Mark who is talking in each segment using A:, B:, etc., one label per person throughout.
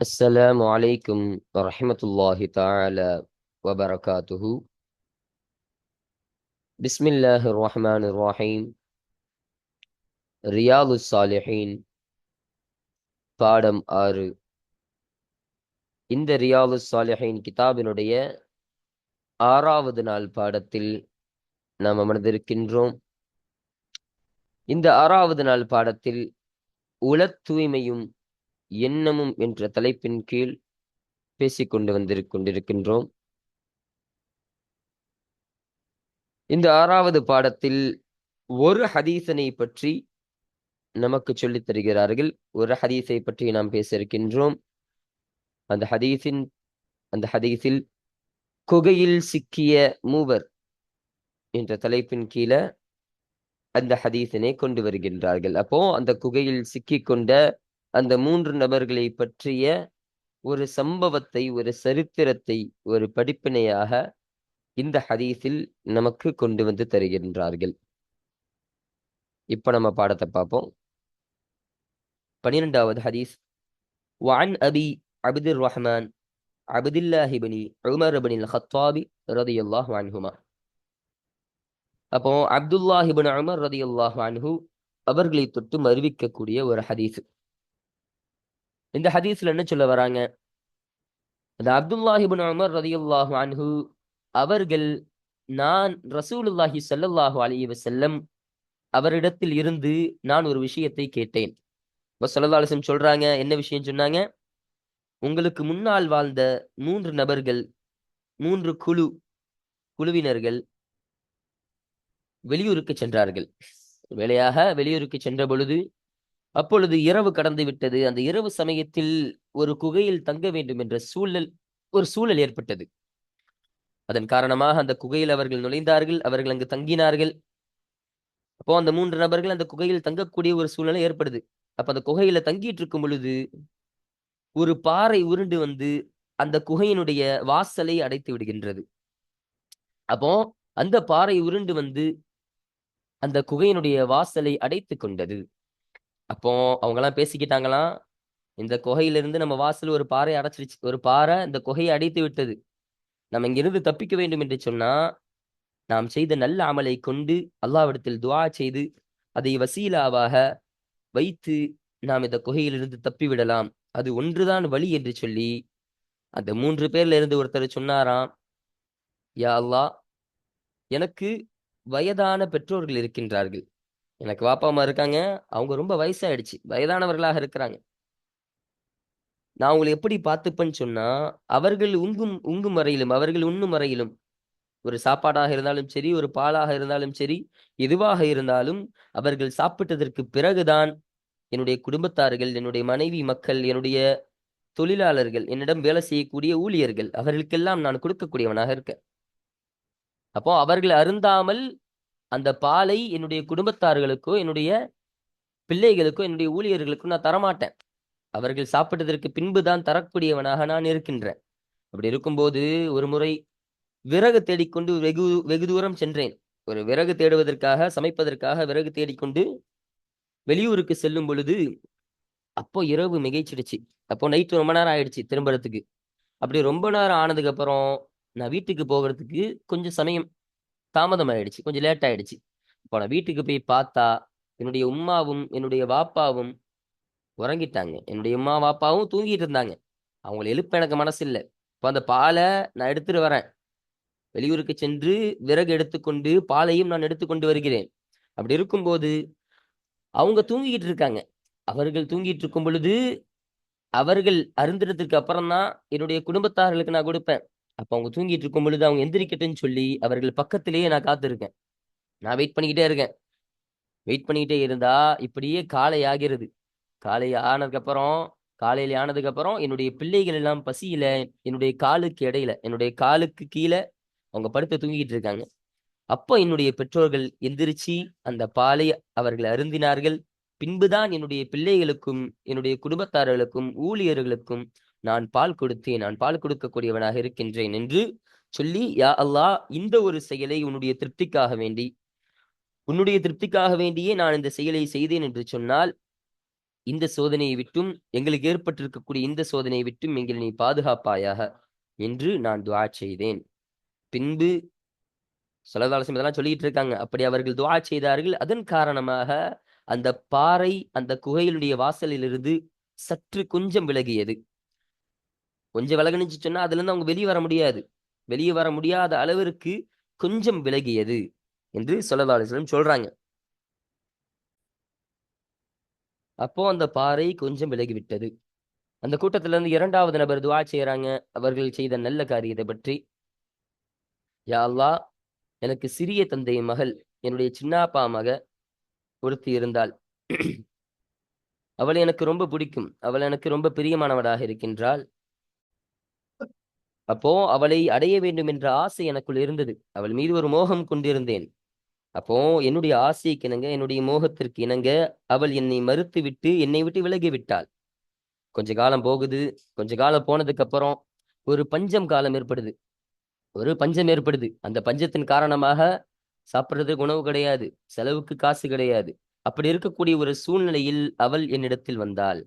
A: السلام عليكم ورحمة الله تعالى وبركاته بسم الله الرحمن الرحيم ரியாது சாலிஹீன் பாடம் ஆறு இந்த ரியாது சாலிஹீன் கிதாபினுடைய ஆறாவது நாள் பாடத்தில் நாம் அமர்ந்திருக்கின்றோம் இந்த ஆறாவது நாள் பாடத்தில் உளத் தூய்மையும் எண்ணமும் என்ற தலைப்பின் கீழ் பேசிக்கொண்டு வந்து கொண்டிருக்கின்றோம். இந்த ஆறாவது பாடத்தில் ஒரு ஹதீசனை பற்றி நமக்கு சொல்லித் தருகிறார்கள். ஒரு ஹதீஸை பற்றி நாம் பேச இருக்கின்றோம். அந்த ஹதீஸின் அந்த ஹதீஸில் குகையில் சிக்கிய மூவர் என்ற தலைப்பின் கீழே அந்த ஹதீஸினை கொண்டு வருகின்றார்கள். அப்போ அந்த குகையில் சிக்கிக் கொண்ட அந்த மூன்று நபர்களை பற்றிய ஒரு சம்பவத்தை ஒரு சரித்திரத்தை ஒரு படிப்பினையாக இந்த ஹதீஸில் நமக்கு கொண்டு வந்து தருகின்றார்கள் இப்ப நம்ம பாடத்தை பார்ப்போம் பனிரெண்டாவது ஹதீஸ் وعن أبي عبد الرحمن عبد الله بن عمر بن الخطاب رضي الله عنهما அப்போ அப்துல்லாஹி பின் உமர் ரதியல்லாஹு அன்ஹு அவர்களை தொட்டு அறிவிக்கக்கூடிய ஒரு ஹதீஸ் இந்த ஹதீஸ்ல என்ன சொல்ல வராங்க? அது அப்துல்லாஹிபின் உமர் அன்ஹு அவர்கள் நான் ரசூலுல்லாஹி ஸல்லல்லாஹு அலி வசல்லம் அவரிடத்தில் இருந்து நான் ஒரு விஷயத்தை கேட்டேன். இப்போ ஸல்லல்லாஹு சொல்றாங்க என்ன விஷயம் சொன்னாங்க? உங்களுக்கு முன்னால் வாழ்ந்த மூன்று நபர்கள் மூன்று குழு குழுவினர்கள் வெளியூருக்கு சென்றார்கள். வேலையாக வெளியூருக்கு சென்ற பொழுது அப்பொழுது இரவு கடந்து விட்டது அந்த இரவு சமயத்தில் ஒரு குகையில் தங்க வேண்டும் என்ற சூழல் ஒரு சூழல் ஏற்பட்டது. அதன் காரணமாக அந்த குகையில் அவர்கள் நுழைந்தார்கள். அவர்கள் அங்கு தங்கினார்கள். அப்போ அந்த மூன்று நபர்கள் அந்த குகையில் தங்கக்கூடிய ஒரு சூழ்நிலை ஏற்படுது. அப்ப அந்த குகையில தங்கிட்டு இருக்கும் பொழுது ஒரு பாறை உருண்டு வந்து அந்த குகையினுடைய வாசலை அடைத்து விடுகின்றது. அப்போ அந்த பாறை உருண்டு வந்து அந்த குகையினுடைய வாசலை அடைத்து கொண்டது. அப்போ அவங்கெல்லாம் பேசிக்கிட்டாங்களாம் இந்த குகையிலிருந்து நம்ம வாசல் ஒரு பாறை அடைச்சிருச்சு ஒரு பாறை இந்த குகையை அடைத்து விட்டது. நம்ம இங்கிருந்து தப்பிக்க வேண்டும் என்று சொன்னா நாம் செய்த நல்ல அமலை கொண்டு அல்லாவிடத்தில் துவா செய்து அதை வசீலாவாக வைத்து நாம் இந்த குகையிலிருந்து தப்பி விடலாம் அது ஒன்றுதான் வழி என்று சொல்லி அந்த மூன்று பேர்ல இருந்து ஒருத்தர் சொன்னாராம் யா அல்லாஹ் எனக்கு வயதான பெற்றோர்கள் இருக்கின்றார்கள். எனக்கு வாப்பா அம்மா இருக்காங்க. அவங்க ரொம்ப வயசாயிடுச்சு. வயதானவர்களாக இருக்கிறாங்க. நான் உங்களை எப்படி பார்த்துப்பேன்னு சொன்னா அவர்கள் உங்கும் உங்கும் வரையிலும் அவர்கள் உண்ணும் வரையிலும் ஒரு சாப்பாடாக இருந்தாலும் சரி ஒரு பாலாக இருந்தாலும் சரி எதுவாக இருந்தாலும் அவர்கள் சாப்பிட்டதற்கு பிறகுதான் என்னுடைய குடும்பத்தார்கள் என்னுடைய மனைவி மக்கள் என்னுடைய தொழிலாளர்கள் என்னிடம் வேலை செய்யக்கூடிய ஊழியர்கள் அவர்களுக்கெல்லாம் நான் கொடுக்கக்கூடியவனாக இருக்கேன். அப்போ அவர்கள் அருந்தாமல் அந்த பாலை என்னுடைய குடும்பத்தார்களுக்கோ என்னுடைய பிள்ளைகளுக்கோ என்னுடைய ஊழியர்களுக்கோ நான் தரமாட்டேன். அவர்கள் சாப்பிட்டதற்கு பின்பு தான் தரக்கூடியவனாக நான் இருக்கின்றேன். அப்படி இருக்கும்போது ஒரு முறை விறகு தேடிக்கொண்டு வெகு வெகு தூரம் சென்றேன். ஒரு விறகு தேடுவதற்காக சமைப்பதற்காக விறகு தேடிக்கொண்டு வெளியூருக்கு செல்லும் பொழுது அப்போ இரவு மிகைச்சிடுச்சு. அப்போ நைட்டு ரொம்ப நேரம் ஆயிடுச்சு திரும்புறதுக்கு. அப்படி ரொம்ப நேரம் ஆனதுக்கு அப்புறம் நான் வீட்டுக்கு போகிறதுக்கு கொஞ்சம் சமயம் தாமதம் ஆயிடுச்சு கொஞ்சம் லேட் ஆயிடுச்சு இப்போ நான் வீட்டுக்கு போய் பார்த்தா என்னுடைய உம்மாவும் என்னுடைய வாப்பாவும் உறங்கிட்டாங்க. என்னுடைய உம்மா வாப்பாவும் தூங்கிட்டு இருந்தாங்க. அவங்களை எழுப்ப எனக்கு மனசு இல்லை இப்போ அந்த பாலை நான் எடுத்துட்டு வரேன். வெளியூருக்கு சென்று விறகு எடுத்துக்கொண்டு பாலையும் நான் எடுத்துக்கொண்டு வருகிறேன். அப்படி இருக்கும்போது அவங்க தூங்கிக்கிட்டு இருக்காங்க. அவர்கள் தூங்கிட்டு இருக்கும் பொழுது அவர்கள் அருந்தினதுக்கு அப்புறம் தான் என்னுடைய குடும்பத்தார்களுக்கு நான் கொடுப்பேன். அப்போ அவங்க தூங்கிட்டு இருக்கும் பொழுது அவங்க எந்திரிக்கட்டும்னு சொல்லி அவர்கள் பக்கத்திலேயே நான் காத்திருக்கேன். நான் வெயிட் பண்ணிக்கிட்டே இருக்கேன். வெயிட் பண்ணிக்கிட்டே இருந்தா இப்படியே காலை ஆகிறது. காலை ஆனதுக்கு அப்புறம் காலையில ஆனதுக்கு அப்புறம் என்னுடைய பிள்ளைகள் எல்லாம் பசியில என்னுடைய காலுக்கு இடையில என்னுடைய காலுக்கு கீழே அவங்க படுத்து தூங்கிட்டு இருக்காங்க. அப்போ என்னுடைய பெற்றோர்கள் எந்திரிச்சு அந்த பாலை அவர்கள் அருந்தினார்கள். பின்புதான் என்னுடைய பிள்ளைகளுக்கும் என்னுடைய குடும்பத்தார்களுக்கும் ஊழியர்களுக்கும் நான் பால் கொடுத்தேன் நான் பால் கொடுக்கக்கூடியவனாக இருக்கின்றேன் என்று சொல்லி யா அல்லாஹ் இந்த ஒரு செயலை உன்னுடைய திருப்திக்காக வேண்டி உன்னுடைய திருப்திக்காக வேண்டியே நான் இந்த செயலை செய்தேன் என்று சொன்னால் இந்த சோதனையை விட்டும் எங்களுக்கு ஏற்பட்டிருக்கக்கூடிய இந்த சோதனையை விட்டும் எங்களை நீ பாதுகாப்பாயாக என்று நான் துவா செய்தேன். பின்பு சொல்லதாலசம் இதெல்லாம் சொல்லிட்டு இருக்காங்க. அப்படி அவர்கள் துவா செய்தார்கள். அதன் காரணமாக அந்த பாறை அந்த குகையினுடைய வாசலிலிருந்து சற்று கொஞ்சம் விலகியது. கொஞ்சம் விலகுனுச்சு சொன்னா அதுல இருந்து அவங்க வெளியே வர முடியாது. வெளியே வர முடியாத அளவிற்கு கொஞ்சம் விலகியது என்று சொல்லதாலசம் சொல்றாங்க. அப்போ அந்த பாறை கொஞ்சம் விலகிவிட்டது. அந்த கூட்டத்துல இருந்து இரண்டாவது நபர் துவா செய்யறாங்க அவர்கள் செய்த நல்ல காரியத்தை பற்றி. யாழ்லா எனக்கு சிறிய தந்தை மகள் என்னுடைய சின்னாப்பா மக ஒருத்தி இருந்தாள். அவளை எனக்கு ரொம்ப பிடிக்கும். அவள் எனக்கு ரொம்ப பிரியமானவளாக இருக்கின்றாள். அப்போ அவளை அடைய வேண்டும் என்ற ஆசை எனக்குள் இருந்தது. அவள் மீது ஒரு மோகம் கொண்டிருந்தேன். அப்போ என்னுடைய ஆசைக்கு இணங்க என்னுடைய மோகத்திற்கு இணங்க அவள் என்னை மறுத்து விட்டு என்னை விட்டு விலகி விட்டாள் கொஞ்ச காலம் போகுது. கொஞ்ச காலம் போனதுக்கு அப்புறம் ஒரு பஞ்சம் காலம் ஏற்படுது. ஒரு பஞ்சம் ஏற்படுது. அந்த பஞ்சத்தின் காரணமாக சாப்பிடுறதுக்கு உணவு கிடையாது. செலவுக்கு காசு கிடையாது. அப்படி இருக்கக்கூடிய ஒரு சூழ்நிலையில் அவள் என்னிடத்தில் வந்தாள்.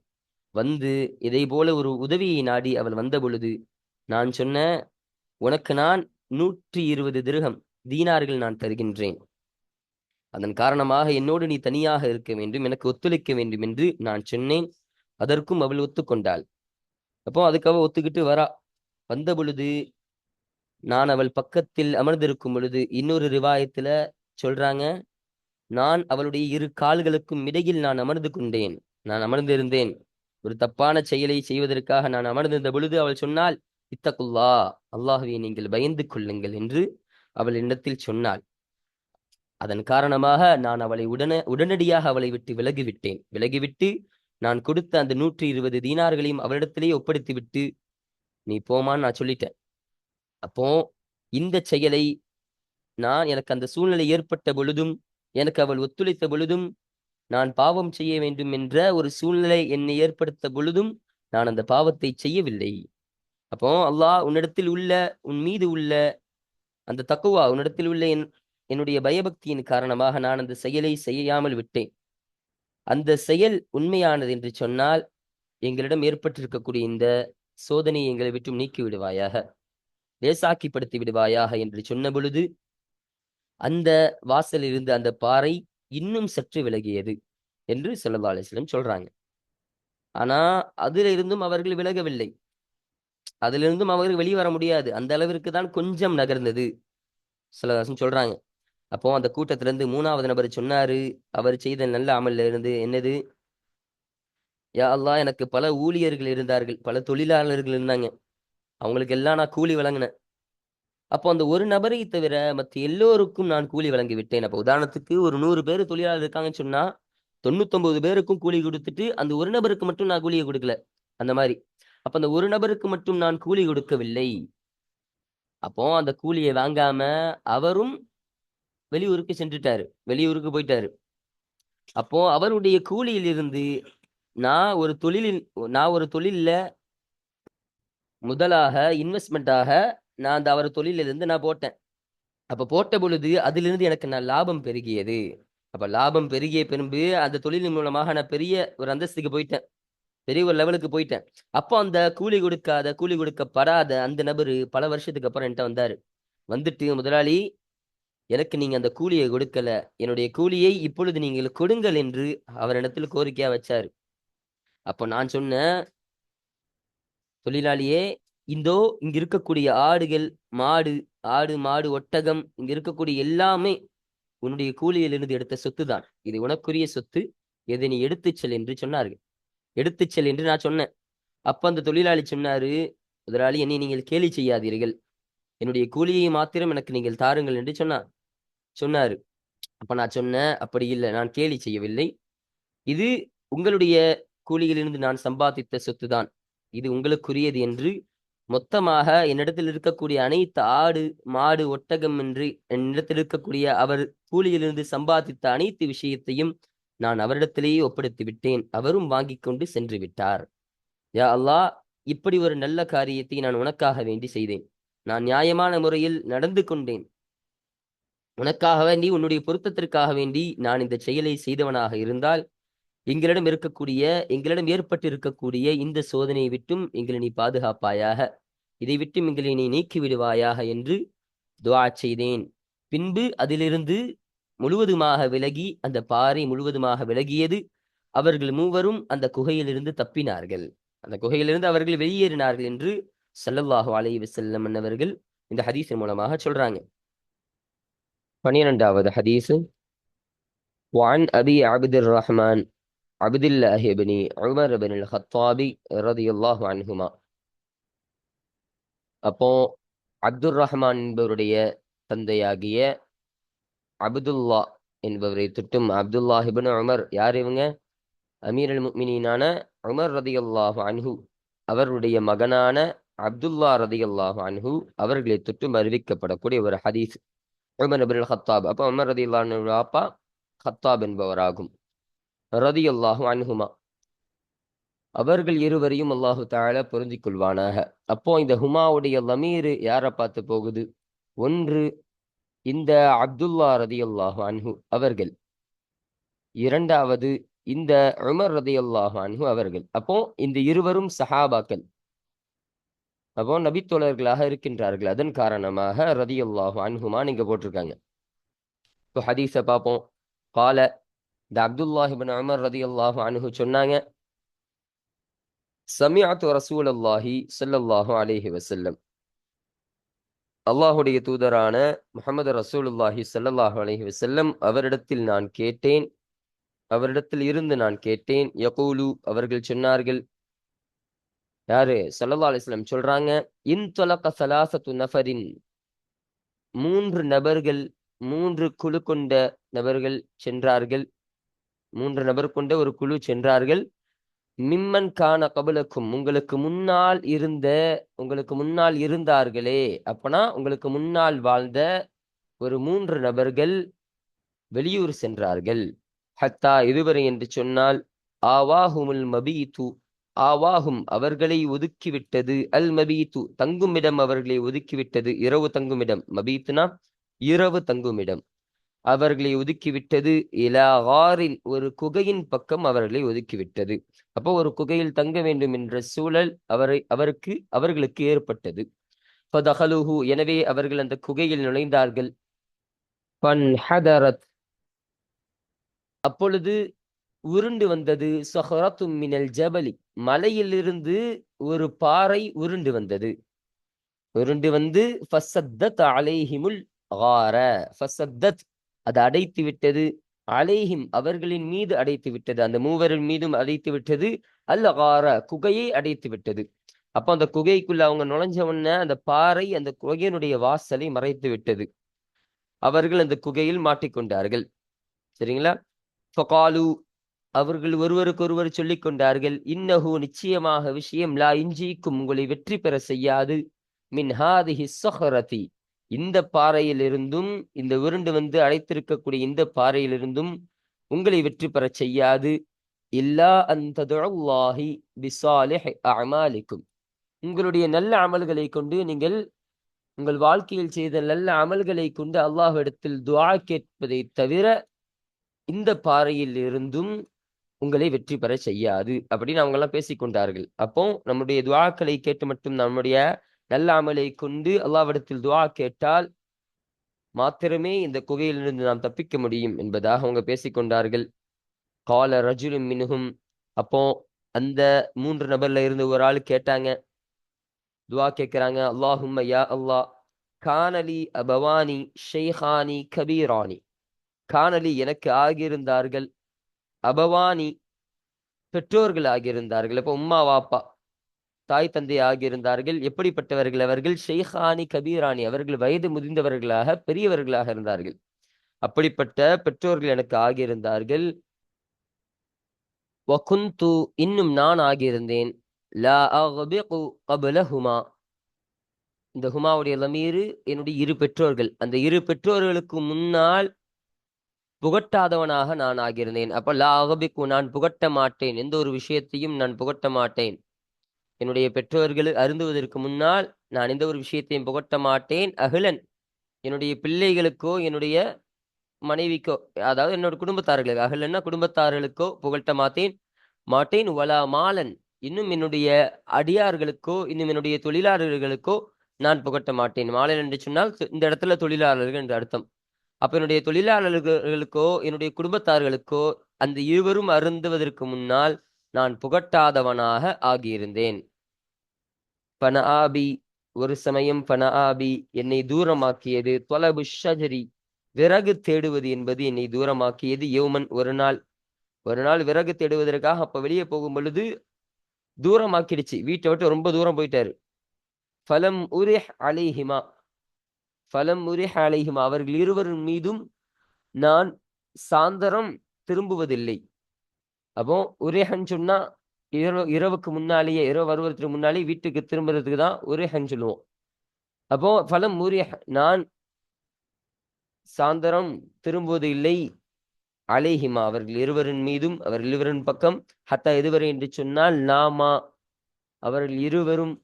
A: வந்து இதை போல ஒரு உதவியை நாடி அவள் வந்த பொழுது நான் சொன்ன உனக்கு நான் நூற்றி இருபது திருகம் தீனார்கள் நான் தருகின்றேன். அதன் காரணமாக என்னோடு நீ தனியாக இருக்க வேண்டும் எனக்கு ஒத்துழைக்க வேண்டும் என்று நான் சொன்னேன். அதற்கும் அவள் ஒத்துக்கொண்டாள். அப்போ அதுக்கு அவள் ஒத்துக்கிட்டு வரா. வந்த பொழுது நான் அவள் பக்கத்தில் அமர்ந்திருக்கும் பொழுது இன்னொரு ரிவாயத்துல சொல்றாங்க நான் அவளுடைய இரு கால்களுக்கும் இடையில் நான் அமர்ந்து கொண்டேன். நான் அமர்ந்திருந்தேன். ஒரு தப்பான செயலை செய்வதற்காக நான் அமர்ந்திருந்த பொழுது அவள் சொன்னால் இத்தகுல்லா அல்லாஹுவை நீங்கள் பயந்து கொள்ளுங்கள் என்று அவள் என்னத்தில் சொன்னாள். அதன் காரணமாக நான் அவளை உடனே உடனடியாக அவளை விட்டு விலகிவிட்டேன். விலகிவிட்டு நான் கொடுத்த அந்த நூற்றி இருபது தீனார்களையும் அவளிடத்திலேயே ஒப்படைத்து விட்டு நீ போமான்னு நான் சொல்லிட்டேன். அப்போ இந்த செயலை நான் எனக்கு அந்த சூழ்நிலை ஏற்பட்ட பொழுதும் எனக்கு அவள் ஒத்துழைத்த பொழுதும் நான் பாவம் செய்ய வேண்டும் என்ற ஒரு சூழ்நிலை என்னை ஏற்படுத்த பொழுதும் நான் அந்த பாவத்தை செய்யவில்லை. அப்போ அல்லாஹ் உன்னிடத்தில் உள்ள உன் மீது உள்ள அந்த தக்குவா உன்னிடத்தில் உள்ள என் என்னுடைய பயபக்தியின் காரணமாக நான் அந்த செயலை செய்யாமல் விட்டேன். அந்த செயல் உண்மையானது என்று சொன்னால் எங்களிடம் ஏற்பட்டிருக்கக்கூடிய இந்த சோதனையை எங்களை விட்டும் நீக்கி விடுவாயாக லேசாக்கிப்படுத்தி விடுவாயாக என்று சொன்ன பொழுது அந்த வாசலில் இருந்து அந்த பாறை இன்னும் சற்று விலகியது என்று சொல்லல்லா அலிஸ்லம் சொல்றாங்க. ஆனா அதிலிருந்தும் அவர்கள் விலகவில்லை. அதிலிருந்தும் அவர்கள் வெளியே வர முடியாது. அந்த அளவிற்கு தான் கொஞ்சம் நகர்ந்தது. சிலதாசன் சொல்றாங்க. அப்போ அந்த கூட்டத்துல இருந்து மூணாவது நபர் சொன்னாரு அவர் செய்த நல்ல அமல்ல இருந்து என்னது? யா அல்லாஹ் எனக்கு பல ஊழியர்கள் இருந்தார்கள் பல தொழிலாளர்கள் இருந்தாங்க. அவங்களுக்கு எல்லாம் நான் கூலி வழங்கினேன். அப்போ அந்த ஒரு நபரை தவிர மற்ற எல்லோருக்கும் நான் கூலி வழங்கி விட்டேன். அப்போ உதாரணத்துக்கு ஒரு நூறு பேர் தொழிலாளர் இருக்காங்கன்னு சொன்னா தொண்ணூத்தொன்பது பேருக்கும் கூலி கொடுத்துட்டு அந்த ஒரு நபருக்கு மட்டும் நான் கூலியை கொடுக்கல. அந்த மாதிரி. அப்ப அந்த ஒரு நபருக்கு மட்டும் நான் கூலி கொடுக்கவில்லை. அப்போ அந்த கூலியை வாங்காம அவரும் வெளியூருக்கு சென்றுட்டாரு. வெளியூருக்கு போயிட்டாரு. அப்போ அவருடைய கூலியிலிருந்து நான் ஒரு தொழிலில் நான் ஒரு தொழில்ல முதலாக இன்வெஸ்ட்மெண்ட்டாக நான் அந்த அவர் தொழிலிருந்து நான் போட்டேன். அப்போ போட்ட பொழுது அதிலிருந்து எனக்கு நான் லாபம் பெருகியது. அப்போ லாபம் பெருகிய பெரும்பு அந்த தொழிலின் மூலமாக நான் பெரிய ஒரு அந்தஸ்துக்கு போயிட்டேன். பெரிய ஒரு லெவலுக்கு போயிட்டேன். அப்போ அந்த கூலி கொடுக்காத கூலி கொடுக்கப்படாத அந்த நபரு பல வருஷத்துக்கு அப்புறம் என்கிட்ட வந்தாரு. வந்துட்டு முதலாளி எனக்கு நீங்க அந்த கூலியை கொடுக்கல. என்னுடைய கூலியை இப்பொழுது நீங்கள் கொடுங்கள் என்று அவரிடத்தில் கோரிக்கையா வச்சாரு. அப்போ நான் சொன்னேன் தொழிலாளியே இந்தோ இங்க இருக்கக்கூடிய ஆடுகள் மாடு ஆடு மாடு ஒட்டகம் இங்க இருக்கக்கூடிய எல்லாமே உன்னுடைய கூலியிலிருந்து எடுத்த சொத்து தான் இது உனக்குரிய சொத்து. இதை நீ எடுத்துச் செல் என்று சொன்னார்கள். எடுத்துச் செல் என்று நான் சொன்னேன். அப்ப அந்த தொழிலாளி சொன்னாரு முதலாளி என்னை நீங்கள் கேலி செய்யாதீர்கள். என்னுடைய கூலியை மாத்திரம் எனக்கு நீங்கள் தாருங்கள் என்று சொன்னார். சொன்னாரு. அப்ப நான் சொன்னேன் அப்படி இல்லை நான் கேலி செய்யவில்லை. இது உங்களுடைய கூலியிலிருந்து நான் சம்பாதித்த சொத்து தான் இது உங்களுக்குரியது என்று மொத்தமாக என்னிடத்தில் இருக்கக்கூடிய அனைத்து ஆடு மாடு ஒட்டகம் என்று என்னிடத்தில் இருக்கக்கூடிய அவர் கூலியிலிருந்து சம்பாதித்த அனைத்து விஷயத்தையும் நான் அவரிடத்திலேயே ஒப்படைத்து விட்டேன் அவரும் வாங்கி கொண்டு சென்று விட்டார் யா அல்லாஹ் இப்படி ஒரு நல்ல காரியத்தை நான் உனக்காக வேண்டி செய்தேன். நான் நியாயமான முறையில் நடந்து கொண்டேன். உனக்காக வேண்டி உன்னுடைய பொருத்தத்திற்காக வேண்டி நான் இந்த செயலை செய்தவனாக இருந்தால் எங்களிடம் இருக்கக்கூடிய எங்களிடம் ஏற்பட்டு இருக்கக்கூடிய இந்த சோதனையை விட்டும் எங்களை நீ பாதுகாப்பாயாக இதை விட்டும் எங்களை நீ நீக்கி விடுவாயாக என்று துவா செய்தேன். பின்பு அதிலிருந்து முழுவதுமாக விலகி அந்த பாறை முழுவதுமாக விலகியது அவர்கள் மூவரும் அந்த குகையிலிருந்து தப்பினார்கள் அந்த குகையிலிருந்து அவர்கள் வெளியேறினார்கள் என்று ஸல்லல்லாஹு அலைஹி வஸல்லம் அவர்கள் இந்த ஹதீஸின் மூலமாக சொல்றாங்க பன்னிரெண்டாவது ஹதீஸ் وعن أبي عبد الرحمن عبد الله بن عمر بن الخطاب رضي الله عنهما அப்போ அப்துர் ரஹ்மான் என்பவருடைய தந்தையாகிய அப்துல்லா என்பவரை திட்டும் அப்துல்லா இப்னு உமர். யார் இவங்க? அமீர் அல் முக்மினான உமர் ரதியல்லாஹு அன்ஹு. அவருடைய மகனான அப்துல்லா ரதியல்லாஹு அன்ஹு அவர்களை தொட்டும் அறிவிக்கப்படக்கூடிய ஒரு ஹதீஸ். உமர் அபின் ஹத்தாப் அப்போ உமர் ரதி அப்பா ஹத்தாப் என்பவராகும். ரதி அல்லாஹு அன்ஹுமா. அவர்கள் இருவரையும் அல்லாஹு தாழ புரிஞ்சிக் கொள்வானாக. அப்போ இந்த ஹுமாவுடைய லமீரு யாரை பார்த்து போகுது? ஒன்று இந்த அப்துல்லா ரதியுல்லாஹு அன்ஹு அவர்கள். இரண்டாவது இந்த உமர் ரதியுல்லாஹு அன்ஹு அவர்கள். அப்போ இந்த இருவரும் சஹாபாக்கள். அப்போ நபித்தோழர்களாக இருக்கின்றார்கள். அதன் காரணமாக ரதியுல்லாஹு அன்ஹுமா நீங்க போட்டிருக்காங்க. இப்போ ஹதீஸை பார்ப்போம். கால இந்த அப்துல்லாஹிபின் ரதி ரதியல்லாஹு அன்ஹு சொன்னாங்க. சமியாத்து ரசூல் அல்லாஹி சொல்லல்லாஹு அலேஹி வசல்லம் அல்லாஹுடைய தூதரான முகமது ரசூலுல்லாஹி சல்லல்லாஹு அலஹி செல்லம் அவரிடத்தில் நான் கேட்டேன். அவரிடத்தில் இருந்து நான் கேட்டேன். யகூலு அவர்கள் சொன்னார்கள். யாரு? சல்லா அலிஸ்லாம் சொல்றாங்க இன் தொலக சலாசத்து நஃபரின் மூன்று நபர்கள் மூன்று குழு கொண்ட நபர்கள் சென்றார்கள். மூன்று நபர் கொண்ட ஒரு குழு சென்றார்கள். மிம்மன் கான கபலக்கும் உங்களுக்கு முன்னால் இருந்த உங்களுக்கு முன்னால் இருந்தார்களே அப்பனா உங்களுக்கு முன்னால் வாழ்ந்த ஒரு மூன்று நபர்கள் வெளியூர் சென்றார்கள். ஹத்தா இதுவரை என்று சொன்னால் ஆவாஹுமுல் மபீத்து ஆவாஹும் அவர்களை ஒதுக்கிவிட்டது அல் மபீத்து தங்குமிடம் அவர்களை ஒதுக்கிவிட்டது இரவு தங்குமிடம். மபீத்துனா இரவு தங்குமிடம். அவர்களை ஒதுக்கிவிட்டது. இலாகாரின் ஒரு குகையின் பக்கம் அவர்களை ஒதுக்கிவிட்டது. அப்போ ஒரு குகையில் தங்க வேண்டும் என்ற சூழல் அவரை அவருக்கு அவர்களுக்கு ஏற்பட்டது. ஃபதஹலுஹு எனவே அவர்கள் அந்த குகையில் நுழைந்தார்கள். ஃபன்ஹதரத் அப்பொழுது உருண்டு வந்தது. சஹரத்தும் மினல் ஜபலி. மலையிலிருந்து ஒரு பாறை உருண்டு வந்தது. உருண்டு வந்து ஃபசத்தத் அலைஹிமுல் ஆர ஃபசத்தத் அது அடைத்து விட்டது. அலைஹிம் அவர்களின் மீது அடைத்து விட்டது. அந்த மூவரின் மீதும் அடைத்து விட்டது. அல்ல ஆர குகையை அடைத்து விட்டது. அப்போ அந்த குகைக்குள்ள அவங்க நுழைஞ்ச உடனே அந்த பாறை அந்த குகையினுடைய வாசலை மறைத்து விட்டது. அவர்கள் அந்த குகையில் மாட்டிக்கொண்டார்கள் சரிங்களா? ஃபகாலு அவர்கள் ஒருவருக்கொருவர் சொல்லிக் கொண்டார்கள் இன்னஹு நிச்சயமாக விஷயம் லா இஞ்சிக்கும் உங்களை வெற்றி பெற செய்யாது. மின் ஹாதிஹி சஹரதி இந்த பாறையிலிருந்தும் இந்த உருண்டு வந்து அழைத்திருக்கக்கூடிய இந்த பாறையிலிருந்தும் உங்களை வெற்றி பெறச் செய்யாது. இல்லா அந்த பிசாலிஹ் அமாலிக்கும் உங்களுடைய நல்ல அமல்களை கொண்டு நீங்கள் உங்கள் வாழ்க்கையில் செய்த நல்ல அமல்களை கொண்டு அல்லாஹ்விடத்தில் துவா கேட்பதை தவிர இந்த பாறையில் இருந்தும் உங்களை வெற்றி பெற செய்யாது. அப்படின்னு அவங்க எல்லாம் பேசிக்கொண்டார்கள் அப்போ நம்முடைய துவாக்களை கேட்டு மட்டும் நம்முடைய நல்ல அமலை கொண்டு அல்லாவிடத்தில் துவா கேட்டால் மாத்திரமே இந்த குகையிலிருந்து நாம் தப்பிக்க முடியும் என்பதாக அவங்க பேசிக்கொண்டார்கள். கால ரஜுலும் மினுகும் அப்போ அந்த மூன்று நபர்ல இருந்து ஒரு ஆள் கேட்டாங்க. துவா கேட்கிறாங்க அல்லாஹும் யா அல்லாஹ் கானலி அபவானி ஷெய்ஹானி கபீரானி. கானலி எனக்கு ஆகியிருந்தார்கள் அபவானி பெற்றோர்கள் ஆகியிருந்தார்கள் இப்போ உம்மா வாப்பா. தாய் தந்தை ஆகியிருந்தார்கள். எப்படிப்பட்டவர்கள் அவர்கள்? ஷெய்ஹானி கபீரானி. அவர்கள் வயது முதிர்ந்தவர்களாக பெரியவர்களாக இருந்தார்கள். அப்படிப்பட்ட பெற்றோர்கள் எனக்கு ஆகியிருந்தார்கள். வகுந்து இன்னும் நான் ஆகியிருந்தேன். லா இந்த ஹுமாவுடைய லமீரு என்னுடைய இரு பெற்றோர்கள். அந்த இரு பெற்றோர்களுக்கு முன்னால் புகட்டாதவனாக நான் ஆகியிருந்தேன். அப்ப லா அகபிக்கு நான் புகட்ட மாட்டேன். எந்த ஒரு விஷயத்தையும் நான் புகட்ட மாட்டேன். என்னுடைய பெற்றோர்கள் அருந்துவதற்கு முன்னால் நான் எந்த ஒரு விஷயத்தையும் புகட்ட மாட்டேன். அகிலன் என்னுடைய பிள்ளைகளுக்கோ என்னுடைய மனைவிக்கோ அதாவது என்னோட குடும்பத்தார்களுக்கு அகலன்னா குடும்பத்தார்களுக்கோ புகழ்த்த மாட்டேன். மாட்டேன். வலா மாலன் இன்னும் என்னுடைய அடியார்களுக்கோ இன்னும் என்னுடைய தொழிலாளர்களுக்கோ நான் புகட்ட மாட்டேன். மாலன் என்று சொன்னால் இந்த இடத்துல தொழிலாளர்கள் என்று அர்த்தம். அப்ப என்னுடைய தொழிலாளர்களுக்கோ என்னுடைய குடும்பத்தார்களுக்கோ அந்த இருவரும் அருந்துவதற்கு முன்னால் நான் புகட்டாதவனாக ஆகியிருந்தேன். பன ஆபி ஒரு சமயம் பன ஆபி என்னை தூரமாக்கியது. தொலபு ஷஜரி விறகு தேடுவது என்பது என்னை தூரமாக்கியது. யௌமன் ஒரு நாள் ஒரு நாள் விறகு தேடுவதற்காக அப்ப வெளியே போகும் பொழுது தூரமாக்கிடுச்சு. வீட்டை விட்டு ரொம்ப தூரம் போயிட்டாரு. ஃபலம் உரிஹ் அலைஹிமா ஃபலம் உரிஹ் அலைஹிமா அவர்கள் இருவரின் மீதும் நான் சாந்தரம் திரும்புவதில்லை. அப்போ உரேஹன் சொன்னா இரவு இரவுக்கு முன்னாலேயே இரவு வருவதற்கு முன்னாலே வீட்டுக்கு திரும்புறதுக்கு தான் உரேஹன் சொல்லுவோம். அப்போ பலம் உரிஹ் நான் சாந்தரம் திரும்புவது இல்லை. அலைஹிமா அவர்கள் இருவரின் மீதும் அவர்கள் இருவரின் பக்கம் ஹத்தா எதுவரை? என்று சொன்னால் நாமா அவர்கள் இருவரும்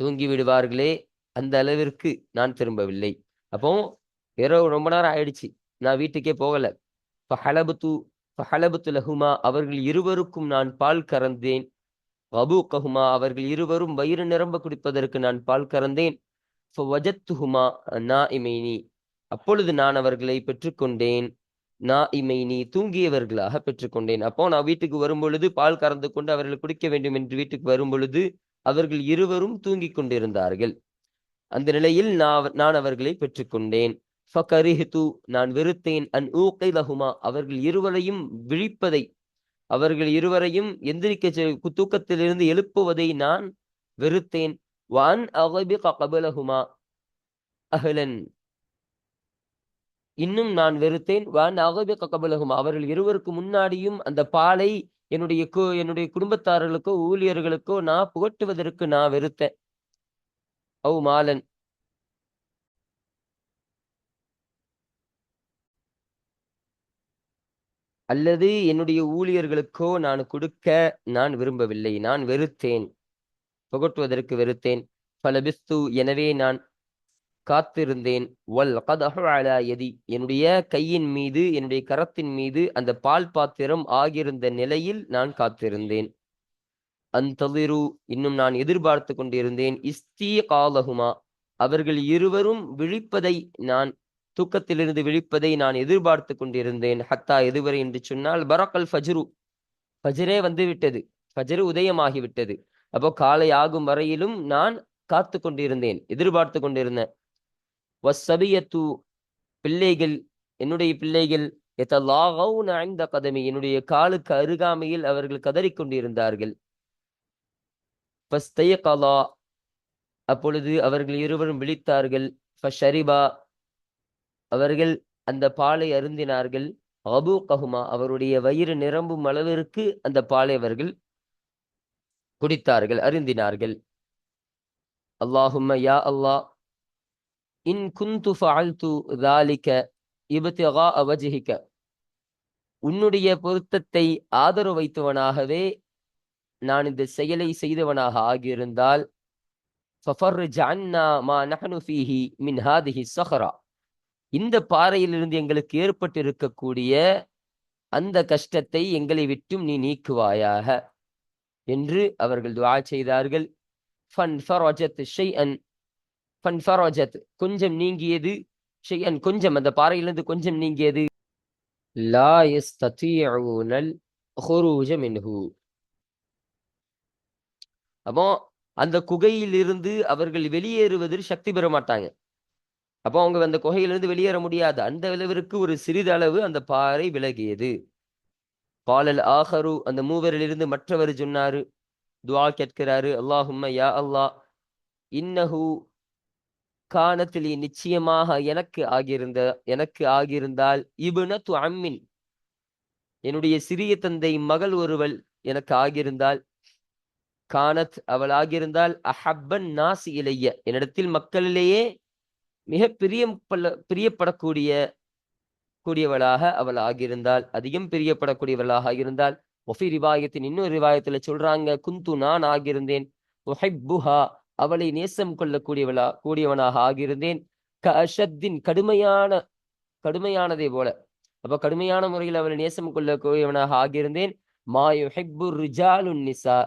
A: தூங்கி விடுவார்களே அந்த அளவிற்கு நான் திரும்பவில்லை. அப்போ இரவு ரொம்ப நேரம் ஆயிடுச்சு. நான் வீட்டுக்கே போகல. ஃபஹலபுத்து தூ லஹுமா அவர்கள் இருவருக்கும் நான் பால் கறந்தேன். வபூகஹுமா அவர்கள் இருவரும் வயிறு நிரம்ப குடிப்பதற்கு நான் பால் கறந்தேன். ஃபவஜத்துஹுமா நாஇமைனி அப்பொழுது நான் அவர்களை பெற்றுக்கொண்டேன். நாஇமைனி தூங்கியவர்களாக பெற்றுக்கொண்டேன். அப்போ நான் வீட்டுக்கு வரும் பொழுது பால் கறந்து கொண்டு அவர்கள் குடிக்க வேண்டும் என்று வீட்டுக்கு வரும் பொழுது அவர்கள் இருவரும் தூங்கிக் கொண்டிருந்தார்கள். அந்த நிலையில் நான் நான் அவர்களை பெற்றுக்கொண்டேன். ஃபகரிஹ்து நான் வெறுத்தேன். அன் ஊகைலஹுமா அவர்கள் இருவரையும் விழிப்பதை அவர்கள் இருவரையும் எந்திரிக்க தூக்கத்திலிருந்து எழுப்புவதை நான் வெறுத்தேன். வான் அகபி கபலஹுமா அகலன். இன்னும் நான் வெறுத்தேன். வான் அகபி கபலஹுமா அவர்கள் இருவருக்கு முன்னாடியும் அந்த பாலை என்னுடைய கு- என்னுடைய குடும்பத்தாரர்களுக்கோ ஊழியர்களுக்கோ நான் புகட்டுவதற்கு நான் வெறுத்தேன். அவு மாலன். அல்லது என்னுடைய ஊழியர்களுக்கோ நான் கொடுக்க நான் விரும்பவில்லை நான் வெறுத்தேன் புகட்டுவதற்கு வெறுத்தேன். பல பிஸ்து எனவே நான் காத்திருந்தேன். வல் கதஹு எதி என்னுடைய கையின் மீது என்னுடைய கரத்தின் மீது அந்த பால் பாத்திரம் ஆகியிருந்த நிலையில் நான் காத்திருந்தேன். அந்தளிரு இன்னும் நான் எதிர்பார்த்து கொண்டிருந்தேன். இஸ்தீ காலகுமா அவர்கள் இருவரும் விழிப்பதை நான் தூக்கத்திலிருந்து விழிப்பதை நான் எதிர்பார்த்து கொண்டிருந்தேன். ஹத்தா எதுவரை என்று சொன்னால் பரக்கல் ஃபஜ்ரு. ஃபஜ்ரே வந்து விட்டது ஃபஜ்ரு உதயமாகிவிட்டது. அப்போ காலை ஆகும் வரையிலும் நான் காத்து கொண்டிருந்தேன் எதிர்பார்த்து கொண்டிருந்தேன். வசபியத்து பிள்ளைகள் என்னுடைய பிள்ளைகள் எத்தலாகவுன ஐந்த கதமி என்னுடைய காலுக்கு அருகாமையில் அவர்கள் கதறிக் கொண்டிருந்தார்கள். அப்பொழுது அவர்கள் இருவரும் விழித்தார்கள். ஃபஷரிபா அவர்கள் அந்த பாலை அருந்தினார்கள். அபு கஹுமா அவருடைய வயிறு நிரம்பும் அளவிற்கு அந்த பாலை அவர்கள் குடித்தார்கள் அருந்தினார்கள். அல்லாஹும்ம யா அல்லா இன் குந்து ஃபால்து தாலிக இபத்திகா அவஜிஹிக்க உன்னுடைய பொருத்தத்தை ஆதரவு வைத்தவனாகவே நான் இந்த செயலை செய்தவனாக ஆகியிருந்தால் ஃபஃபர் ஜான்னா மா நஹனு ஃபீஹி மின் ஹாதிஹி சஹரா. இந்த பாறையிலிருந்து எங்களுக்கு ஏற்பட்டு இருக்கக்கூடிய அந்த கஷ்டத்தை எங்களை விட்டும் நீ நீக்குவாயாக என்று அவர்கள் துவா செய்தார்கள். ஃபன் ஃபரோஜத் ஷெய்அன் ஃபன் ஃபரோஜத் கொஞ்சம் நீங்கியது ஷெய்அன் கொஞ்சம் அந்த பாறையிலிருந்து கொஞ்சம் நீங்கியது. லா எஸ் தத்தியூனல் ஹொரூஜ மின்ஹூ. அப்போ அந்த குகையிலிருந்து அவர்கள் வெளியேறுவதில் சக்தி பெற மாட்டாங்க. அப்போ அவங்க அந்த குகையிலிருந்து வெளியேற முடியாது. அந்த அளவிற்கு ஒரு சிறிதளவு அந்த பாறை விலகியது. பாலல் ஆஹரு அந்த மூவரிலிருந்து மற்றவர் சொன்னாரு. துவா கேட்கிறாரு அல்லாஹும்ம யா அல்லாஹ் இன்னஹு கானத்திலி நிச்சயமாக எனக்கு ஆகியிருந்த எனக்கு ஆகியிருந்தால் து அம்மின் என்னுடைய சிறிய தந்தை மகள் ஒருவள் எனக்கு ஆகியிருந்தால் கானத் அவள் ஆகியிருந்தால் அஹப்பன் நாசி இலைய. என்னிடத்தில் மக்களிலேயே மிக பிரியம் பல்ல பிரியப்படக்கூடிய கூடியவளாக அவள் ஆகியிருந்தால் அதிகம் பிரியப்படக்கூடியவளாக இருந்தால் ஒஃபி ரிவாயத்தின் இன்னொரு ரிவாயத்துல சொல்றாங்க குந்து நான் ஆகியிருந்தேன். ஒஹைப்புஹா அவளை நேசம் கொள்ளக்கூடியவளா கூடியவனாக ஆகியிருந்தேன். க அஷத்தின் கடுமையான கடுமையானதை போல. அப்ப கடுமையான முறையில் அவளை நேசம் கொள்ளக்கூடியவனாக ஆகியிருந்தேன். மாயுஹிப்பு ரிஜாலு நிசா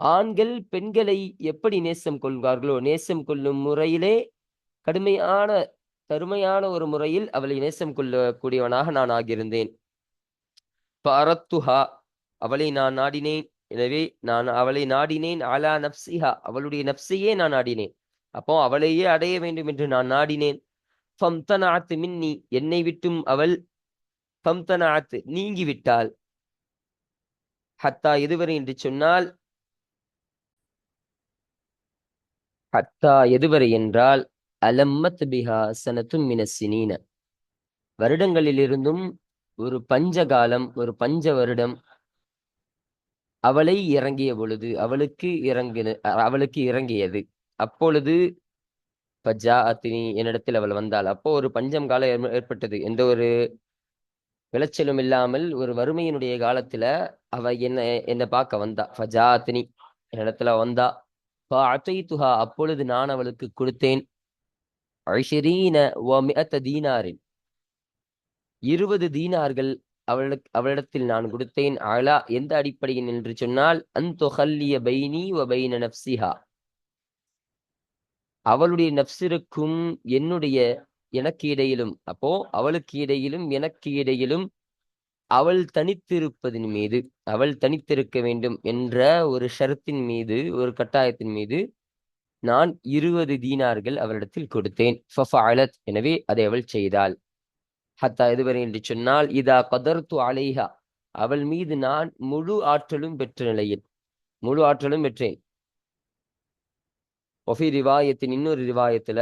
A: ஆண்கள் பெண்களை எப்படி நேசம் கொள்வார்களோ நேசம் கொள்ளும் முறையிலே கடுமையான கருமையான ஒரு முறையில் அவளை நேசம் கொள்ளக்கூடியவனாக நான் ஆகியிருந்தேன். பரத்துஹா அவளை நான் நாடினேன். எனவே நான் அவளை நாடினேன். அலா நப்சிஹா அவளுடைய நப்சையே நான் நாடினேன். அப்போ அவளையே அடைய வேண்டும் என்று நான் நாடினேன். ஃபம்தனாத்து மின்னி என்னை விட்டும் அவள் ஃபம்தனாத்து நீங்கிவிட்டாள். ஹத்தா எதுவரை என்று சொன்னால் ஹத்தா எதுவரை என்றால் அலம்மத் பிஹா சனத்தும் மினசினீன வருடங்களிலிருந்தும் ஒரு பஞ்ச காலம் ஒரு பஞ்ச வருடம் அவளை இறங்கிய பொழுது அவளுக்கு இறங்கின அவளுக்கு இறங்கியது. அப்பொழுது பஜா அத்தினி என்னிடத்தில் அவள் வந்தாள். அப்போ ஒரு பஞ்சம் காலம் ஏற்ப- ஏற்பட்டது. எந்த ஒரு விளைச்சலும் இல்லாமல் ஒரு வறுமையினுடைய காலத்துல அவ என்ன என்னை பார்க்க வந்தா. ஃபஜா அத்தினி என்னிடத்துல வந்தா. துஹா அப்பொழுது நான் அவளுக்கு கொடுத்தேன். ஐஷரீன வ தீனாரின் இருபது தீனார்கள் அவளுக்கு அவளிடத்தில் நான் கொடுத்தேன். அலா எந்த அடிப்படையில் என்று சொன்னால் அந்தொஹல்லிய பைனி வ பைன நப்சிஹா அவளுடைய நப்சிருக்கும் என்னுடைய எனக்கு இடையிலும் அப்போ அவளுக்கு இடையிலும் எனக்கு இடையிலும் அவள் தனித்திருப்பதின் மீது அவள் தனித்திருக்க வேண்டும் என்ற ஒரு ஷரத்தின் மீது ஒரு கட்டாயத்தின் மீது நான் இருபது தீனார்கள் அவரிடத்தில் கொடுத்தேன். எனவே அதை அவள் செய்தாள். ஹத்தா இதுவரை என்று சொன்னால் இதா கதர்த்து அலைஹா. அவள் மீது நான் முழு ஆற்றலும் பெற்ற நிலையில் முழு ஆற்றலும் பெற்றேன். ஒஃபி ரிவாயத்தின் இன்னொரு ரிவாயத்துல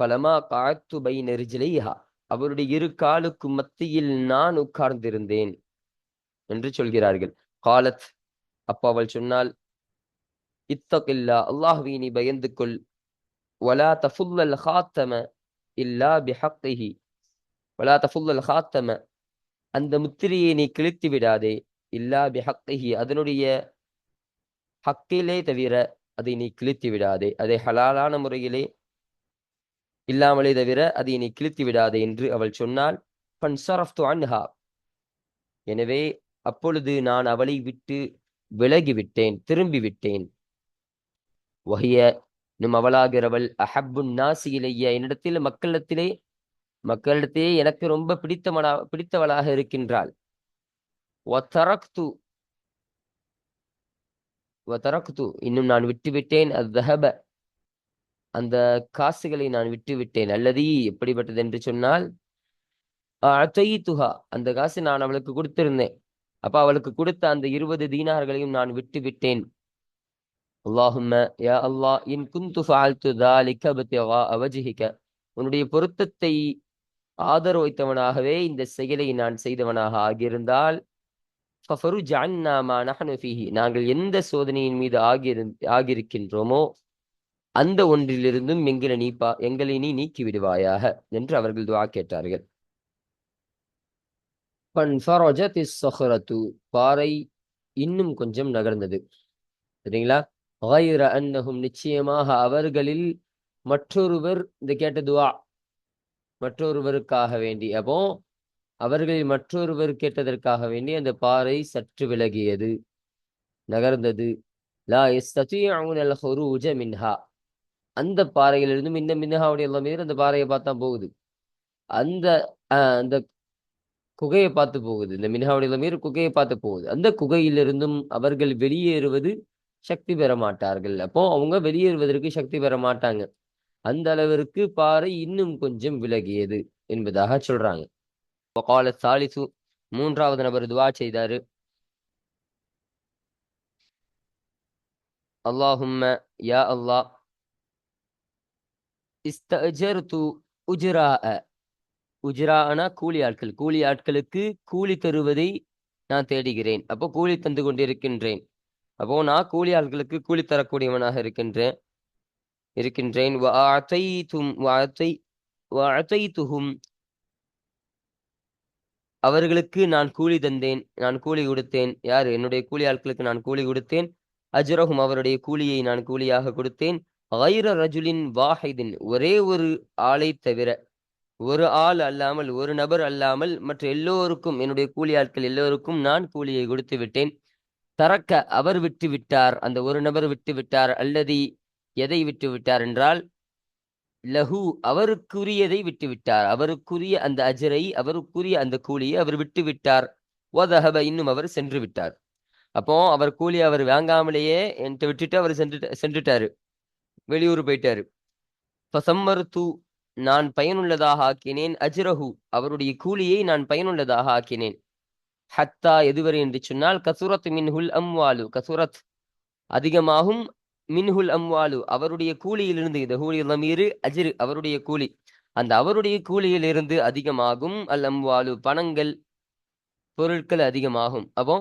A: பலமா காத்து பை நெரிஜிலைஹா அவருடைய இரு காலுக்கு மத்தியில் நான் உட்கார்ந்திருந்தேன் என்று சொல்கிறார்கள். காலத் அப்ப அவள் சொன்னால் இத்தகில்லா அல்லாஹ்வை நீ பயந்து கொள் வலா தஃபுல்லல் ஹாத்தம இல்லா பிஹக்கிஹி. வலா தஃபுல்லல் ஹாத்தம அந்த முத்திரையை நீ கிழித்து விடாதே. இல்லா பிஹக்கிஹி அதனுடைய ஹக்கிலே தவிர அதை நீ கிழித்து விடாதே. அதை ஹலாலான முறையிலே இல்லாமலே தவிர அதை நீ கிழித்து விடாதே என்று அவள் சொன்னால் பன்சரஃப்து அன்ஹா. எனவே அப்பொழுது நான் அவளை விட்டு விலகி விட்டேன். ஒஹிய நும் அவளாகிறவள். அஹப்புன் நாசி இலைய? என்னிடத்தில் மக்களிடத்திலே மக்களிடத்திலே எனக்கு ரொம்ப பிடித்தவளா பிடித்தவளாக இருக்கின்றாள். ஒத்தரக்து வத்தரக்து இன்னும் நான் விட்டுவிட்டேன். அத்தஹப அந்த காசுகளை நான் விட்டுவிட்டேன். அல்லது எப்படிப்பட்டது என்று சொன்னால் துஹா அந்த காசு நான் அவளுக்கு கொடுத்திருந்தேன். அப்ப அவளுக்கு கொடுத்த அந்த இருபது தீனார்களையும் நான் விட்டு விட்டேன் அல்லாஹும்ம யா அல்லாஹ் இன் குந்து ஃபால்து தாலிக பத்திகா அவஜிஹிக உன்னுடைய பொருத்தத்தை ஆதரவு வைத்தவனாகவே இந்த செயலை நான் செய்தவனாக ஆகியிருந்தால் நாங்கள் எந்த சோதனையின் மீது ஆகியிரு ஆகியிருக்கின்றோமோ அந்த ஒன்றிலிருந்தும் எங்களை நீ பா எங்களை நீ நீக்கி விடுவாயாக என்று அவர்கள் துவா கேட்டார்கள். பன்ஃபரஜத் இஸ்ஸஹ்ரத்து பாறை இன்னும் கொஞ்சம் நகர்ந்தது. சரிங்களா? غير அன்னஹும் நிச்சயமாக அவர்களில் மற்றொருவர் இந்த கேட்ட துவா மற்றொருவருக்காக வேண்டி அப்போ அவர்களில் மற்றொருவர் கேட்டதற்காக வேண்டி அந்த பாறை சற்று விலகியது நகர்ந்தது லா யஸ்ததியூன அல் ஹுரூஜ மின்ஹா அந்த பாறையிலிருந்தும் இந்த மின்ஹாவுடைய மீது அந்த பாறையை பார்த்தா போகுது அந்த அஹ், அந்த குகையை பார்த்து போகுது இந்த மின்ஹாவுடைய மீது குகையை பார்த்து போகுது அந்த குகையிலிருந்தும் அவர்கள் வெளியேறுவது சக்தி பெற மாட்டார்கள். அப்போ அவங்க வெளியேறுவதற்கு சக்தி பெற மாட்டாங்க. அந்த அளவிற்கு பாறை இன்னும் கொஞ்சம் விலகியது என்பதாக சொல்றாங்க. கால சாலிசு மூன்றாவது நபர் துவா செய்தாரு. அல்லாஹும்ம யா அல்லாஹ் இஸ்தஜர்து உஜ்ரா உஜ்ரானா கூலி ஆட்கள் கூலி ஆட்களுக்கு கூலி தருவதை நான் தேடுகிறேன். அப்போ கூலி தந்து கொண்டிருக்கின்றேன். அப்போ நான் கூலி ஆள்களுக்கு கூலி தரக்கூடியவனாக இருக்கின்றேன். இருக்கின்றேன். அவர்களுக்கு நான் கூலி தந்தேன். நான் கூலி கொடுத்தேன். யார்? என்னுடைய கூலி ஆட்களுக்கு நான் கூலி கொடுத்தேன். அஜரகும் அவருடைய கூலியை நான் கூலியாக கொடுத்தேன். ஐர ரஜுலின் வாஹைதின் ஒரே ஒரு ஆளை தவிர ஒரு ஆள் அல்லாமல் ஒரு நபர் அல்லாமல் மற்ற எல்லோருக்கும் என்னுடைய கூலி ஆட்கள் எல்லோருக்கும் நான் கூலியை கொடுத்து விட்டேன். தரக்க அவர் விட்டு விட்டார். அந்த ஒரு நபர் விட்டு விட்டார். அல்லது எதை விட்டு விட்டார் என்றால் லஹு அவருக்குரியதை விட்டு விட்டார். அவருக்குரிய அந்த அஜரை அவருக்குரிய அந்த கூலியை அவர் விட்டு விட்டார். ஓதஹப இன்னும் அவர் சென்று விட்டார். அப்போ அவர் கூலி அவர் வாங்காமலேயே என்கிட்ட விட்டுட்டு அவர் சென்று சென்றுட்டாரு. வெளியூர் போயிட்டாரு. ஃபசம்மர்து நான் பயனுள்ளதாக ஆக்கினேன். அஜ்ரஹு அவருடைய கூலியை நான் பயனுள்ளதாக ஆக்கினேன். ஹத்தா எதுவரை என்று சொன்னால் கசுரத் மின்ஹுல் அம்வாலு கசுரத் அதிகமாகும் மின்ஹுல் அம்வாலு அவருடைய கூலியிலிருந்து இந்த ஹூலி லமீரு அஜிரு அவருடைய கூலி. அந்த அவருடைய கூலியிலிருந்து அதிகமாகும் அல் அம்வாலு பணங்கள் பொருட்கள் அதிகமாகும். அப்போ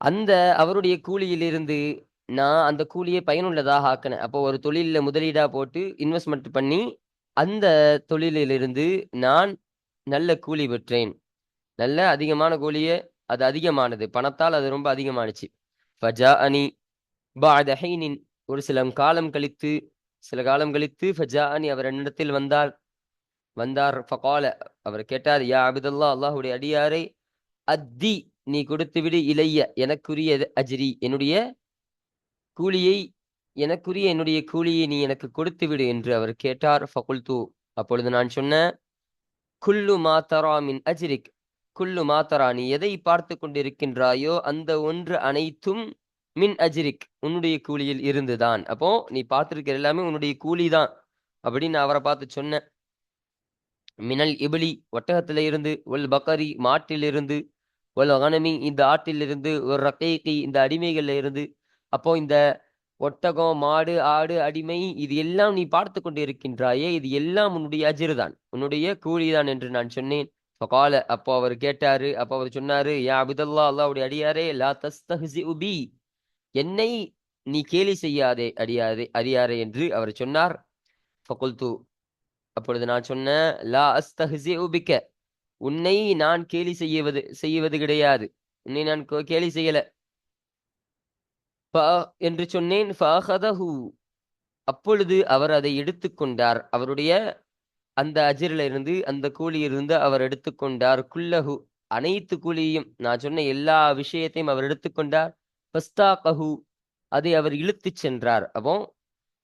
A: அந்த அவருடைய கூலியிலிருந்து நான் அந்த கூலியை பயனுள்ளதாக ஆக்கினேன். அப்போ ஒரு தொழிலில் முதலீடா போட்டு இன்வெஸ்ட்மெண்ட் பண்ணி அந்த தொழிலிலிருந்து நான் நல்ல கூலி பெற்றேன். நல்ல அதிகமான கூலியே அது அதிகமானது. பணத்தால் அது ரொம்ப அதிகமானுச்சு. ஃபஜா அனி பாதஹைனின் ஒரு சில காலம் கழித்து சில காலம் கழித்து ஃபஜா அனி அவர் என்னிடத்தில் வந்தார். வந்தார். ஃபகால அவர் கேட்டார் யா அபிதுல்லா அல்லாஹுடைய அடியாரை அத்தி நீ கொடுத்து விடு இளைய எனக்குரிய அஜிரி. என்னுடைய கூலியை எனக்குரிய என்னுடைய கூலியை நீ எனக்கு கொடுத்து விடு என்று அவர் கேட்டார். ஃபகுல்து அப்பொழுது நான் சொன்னேன் குல்லு மாத்தரா மின் அஜிரிக். குல்லு மாத்தரா? நீ எதை பார்த்து கொண்டிருக்கின்றாயோ அந்த ஒன்று அனைத்தும் மின் அஜிரிக் உன்னுடைய கூலியில் இருந்துதான். அப்போ நீ பார்த்துருக்கிற எல்லாமே உன்னுடைய கூலி தான் அப்படின்னு அவரை பார்த்து சொன்னேன். மினல் இபிலி ஒட்டகத்தில இருந்து ஒல் பக்கரி மாட்டிலிருந்து ஒல் அகனமி இந்த ஆட்டிலிருந்து ஒரு ரக்கைக்கு இந்த அடிமைகள்ல இருந்து. அப்போ இந்த ஒட்டகம் மாடு ஆடு அடிமை இது எல்லாம் நீ பார்த்து கொண்டு இருக்கின்றாயே இது எல்லாம் உன்னுடைய அஜிர்தான் உன்னுடைய கூலிதான் என்று நான் சொன்னேன். ஃபகால அப்போ அவர் கேட்டாரு அப்போ அவர் சொன்னாரு யா அபிதல்லா அல்லாவுடைய அடியாரே லா தஸ்தஹி உபி என்னை நீ கேலி செய்யாதே அடியாதே அடியாரே என்று அவர் சொன்னார். ஃபகுல்து அப்பொழுது நான் சொன்னேன் லா அஸ்தஹி உபிக்க உன்னை நான் கேலி செய்வது செய்வது கிடையாது. உன்னை நான் கோ- கேலி செய்யல. என்று சொன்னேன் ஃபஅகதஹு. அப்பொழுது அவர் அதை எடுத்துக்கொண்டார். அவருடைய அந்த அஜிரில இருந்து அந்த கூலியிலிருந்து அவர் எடுத்துக்கொண்டார். குல்லஹு அனைத்து கூலியையும் நான் சொன்ன எல்லா விஷயத்தையும் அவர் எடுத்துக்கொண்டார். பஸ்தாகஹு அதை அவர் இழுத்துச் சென்றார். அப்போ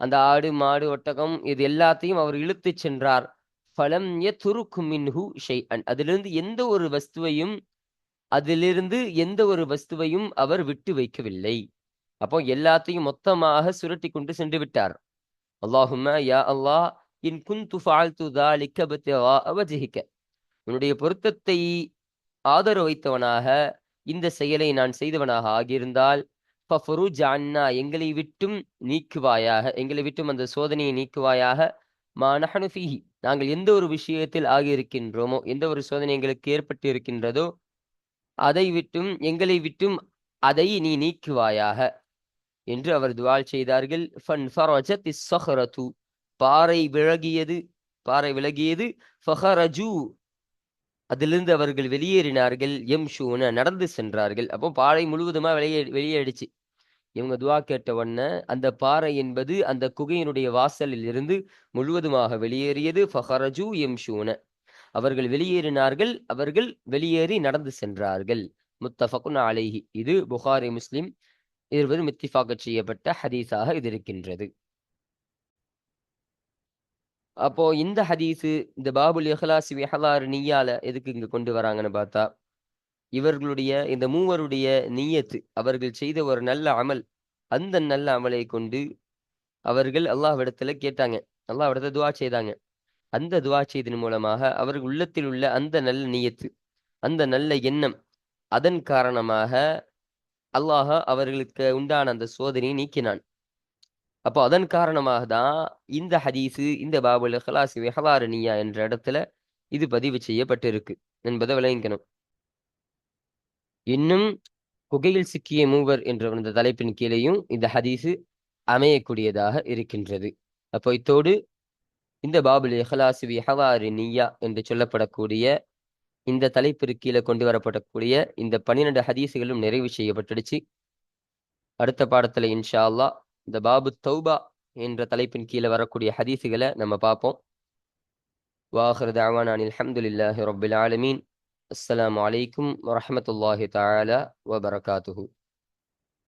A: அந்த ஆடு மாடு ஒட்டகம் இது எல்லாத்தையும் அவர் இழுத்துச் சென்றார். ஃபலம் யதுருக்கு மின்ஹு ஷைஅன். அதிலிருந்து எந்த ஒரு வஸ்துவையும் அதிலிருந்து எந்த ஒரு வஸ்துவையும் அவர் விட்டு வைக்கவில்லை. அப்போ எல்லாத்தையும் மொத்தமாக சுரட்டி கொண்டு சென்று விட்டார். அல்லாஹும யா அல்லாஹ் இன் குந்து ஃபால்து தாலிக்க லிக்கபத்தேவா வஜ்ஹிக உன்னுடைய பொருத்தத்தை ஆதரவு வைத்தவனாக இந்த செயலை நான் செய்தவனாக ஆகியிருந்தால் ஃபஃபருஜ் ஜான்னா எங்களை விட்டும் நீக்குவாயாக எங்களை விட்டும் அந்த சோதனையை நீக்குவாயாக மா நாங்கள் எந்த ஒரு விஷயத்தில் ஆகியிருக்கின்றோமோ எந்த ஒரு சோதனை எங்களுக்கு ஏற்பட்டு இருக்கின்றதோ அதை விட்டும் எங்களை விட்டும் அதை நீ நீக்குவாயாக என்று அவர் துவால் செய்தார்கள். ஃபன் ஃபரஜத் இஸ்ஸஹரது பாறை விலகியது பாறை விலகியது. ஃபஹரஜு அதிலிருந்து அவர்கள் வெளியேறினார்கள். எம் ஷூன நடந்து சென்றார்கள். அப்போ பாறை முழுவதுமா வெளியே வெளியேறிச்சு. இவங்க துவா கேட்ட உடனே அந்த பாறை என்பது அந்த குகையினுடைய வாசலில் இருந்து முழுவதுமாக வெளியேறியது. ஃபஹரஜு எம் ஷூன அவர்கள் வெளியேறினார்கள். அவர்கள் வெளியேறி நடந்து சென்றார்கள். முத்தஃபகுன் அலைஹி. இது புகாரி முஸ்லிம். இருவது இத்திஃபாகச் செய்யப்பட்ட ஹதீஸாக இது இருக்கின்றது. அப்போ இந்த ஹதீஸு இந்த பாபுல் இஹ்லாஸ் வெஹலாறு நீயால எதுக்கு இங்க கொண்டு வராங்கன்னு பார்த்தா இவர்களுடைய இந்த மூவருடைய நீயத்து அவர்கள் செய்த ஒரு நல்ல அமல் அந்த நல்ல அமலை கொண்டு அவர்கள் அல்லாஹ்விடத்துல கேட்டாங்க. அல்லாஹ்விடத்துல துவா செய்தாங்க. அந்த துவா செய்தன் மூலமாக அவர்கள் உள்ளத்தில் உள்ள அந்த நல்ல நீயத்து அந்த நல்ல எண்ணம் அதன் காரணமாக அல்லாஹ அவர்களுக்கு உண்டான அந்த சோதனையை நீக்கினான். அப்போ அதன் காரணமாக தான் இந்த ஹதீஸு இந்த பாபுல் ஹலாசி வெஹலாரணியா என்ற இடத்துல இது பதிவு செய்யப்பட்டிருக்கு என்பதை விளங்கிக்கணும். இன்னும் குகையில் சிக்கிய மூவர் என்ற இந்த தலைப்பின் கீழேயும் இந்த ஹதீஸு அமையக்கூடியதாக இருக்கின்றது. அப்போ இத்தோடு இந்த பாபுல் இஹ்லாஸ் விஹலார் நியா என்று சொல்லப்படக்கூடிய இந்த தலைப்பிற்கு கீழே கொண்டு வரப்படக்கூடிய இந்த பன்னிரண்டு ஹதீஸுகளும் நிறைவு செய்யப்பட்டுடுச்சு. அடுத்த பாடத்துல இன்ஷா அல்லாஹ் இந்த பாபு தௌபா என்ற தலைப்பின் கீழே வரக்கூடிய ஹதீஸுகளை நம்ம பார்ப்போம் வாஹர் தாவான் அனில் அஹமதுல்லாஹி ரபுல் ஆலமீன் அஸ்லாம் வலைக்கும் வரமத்துல்லாஹி தாலா வபரகாத்துஹூ